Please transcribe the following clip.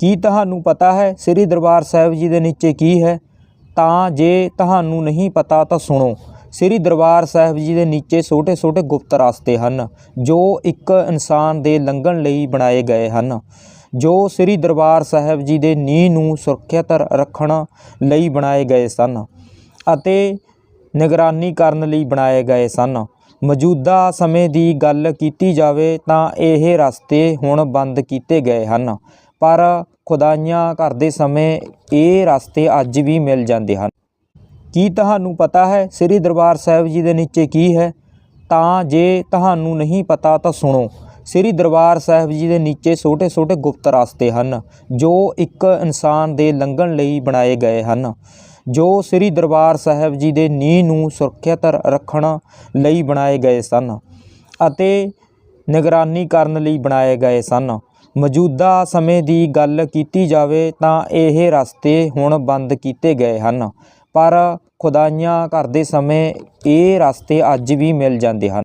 ਕੀ ਤੁਹਾਨੂੰ ਪਤਾ ਹੈ ਸ੍ਰੀ ਦਰਬਾਰ ਸਾਹਿਬ ਜੀ ਦੇ ਨੀਚੇ ਕੀ ਹੈ? ਤਾਂ ਜੇ ਤੁਹਾਨੂੰ ਨਹੀਂ ਪਤਾ ਤਾਂ ਸੁਣੋ। ਸ੍ਰੀ ਦਰਬਾਰ ਸਾਹਿਬ ਜੀ ਦੇ ਨੀਚੇ ਛੋਟੇ-ਛੋਟੇ ਗੁਪਤ ਰਸਤੇ ਹਨ, ਜੋ ਇੱਕ ਇਨਸਾਨ ਦੇ ਲੰਘਣ ਲਈ ਬਣਾਏ ਗਏ ਹਨ। ਜੋ ਸ੍ਰੀ ਦਰਬਾਰ ਸਾਹਿਬ ਜੀ ਦੇ ਨੀਂਹ ਨੂੰ ਸੁਰੱਖਿਅਤ ਰੱਖਣ ਲਈ ਬਣਾਏ ਗਏ ਸਨ ਅਤੇ ਨਿਗਰਾਨੀ ਕਰਨ ਲਈ ਬਣਾਏ ਗਏ ਸਨ। ਮੌਜੂਦਾ ਸਮੇਂ ਦੀ ਗੱਲ ਕੀਤੀ ਜਾਵੇ ਤਾਂ ਇਹ ਰਸਤੇ ਹੁਣ ਬੰਦ ਕੀਤੇ ਗਏ ਹਨ। ਪਰ ਖੁਦਾਈਆਂ ਕਰਦੇ ਸਮੇਂ ਇਹ ਰਸਤੇ ਅੱਜ ਵੀ ਮਿਲ ਜਾਂਦੇ ਹਨ। ਕੀ ਤੁਹਾਨੂੰ ਪਤਾ ਹੈ, ਸ੍ਰੀ ਦਰਬਾਰ ਸਾਹਿਬ ਜੀ ਦੇ ਨੀਚੇ ਕੀ ਹੈ? ਤਾਂ ਜੇ ਤੁਹਾਨੂੰ ਨਹੀਂ ਪਤਾ ਤਾਂ ਸੁਣੋ। ਸ੍ਰੀ ਦਰਬਾਰ ਸਾਹਿਬ ਜੀ ਦੇ ਨੀਚੇ ਛੋਟੇ-ਛੋਟੇ ਗੁਪਤ ਰਸਤੇ ਹਨ, ਜੋ ਇੱਕ ਇਨਸਾਨ ਦੇ ਲੰਘਣ ਲਈ ਬਣਾਏ ਗਏ ਹਨ, ਜੋ ਸ੍ਰੀ ਦਰਬਾਰ ਸਾਹਿਬ ਜੀ ਦੇ ਨੀਂਹ ਨੂੰ ਸੁਰੱਖਿਅਤ ਰੱਖਣ ਲਈ ਬਣਾਏ ਗਏ ਸਨ ਅਤੇ ਨਿਗਰਾਨੀ ਕਰਨ ਲਈ ਬਣਾਏ ਗਏ ਸਨ। ਮੌਜੂਦਾ ਸਮੇਂ ਦੀ ਗੱਲ ਕੀਤੀ ਜਾਵੇ ਤਾਂ ਇਹ ਰਸਤੇ ਹੁਣ ਬੰਦ ਕੀਤੇ ਗਏ ਹਨ। ਪਰ ਖੁਦਾਈਆਂ ਕਰਦੇ ਸਮੇਂ ਇਹ ਰਸਤੇ ਅੱਜ ਵੀ ਮਿਲ ਜਾਂਦੇ ਹਨ।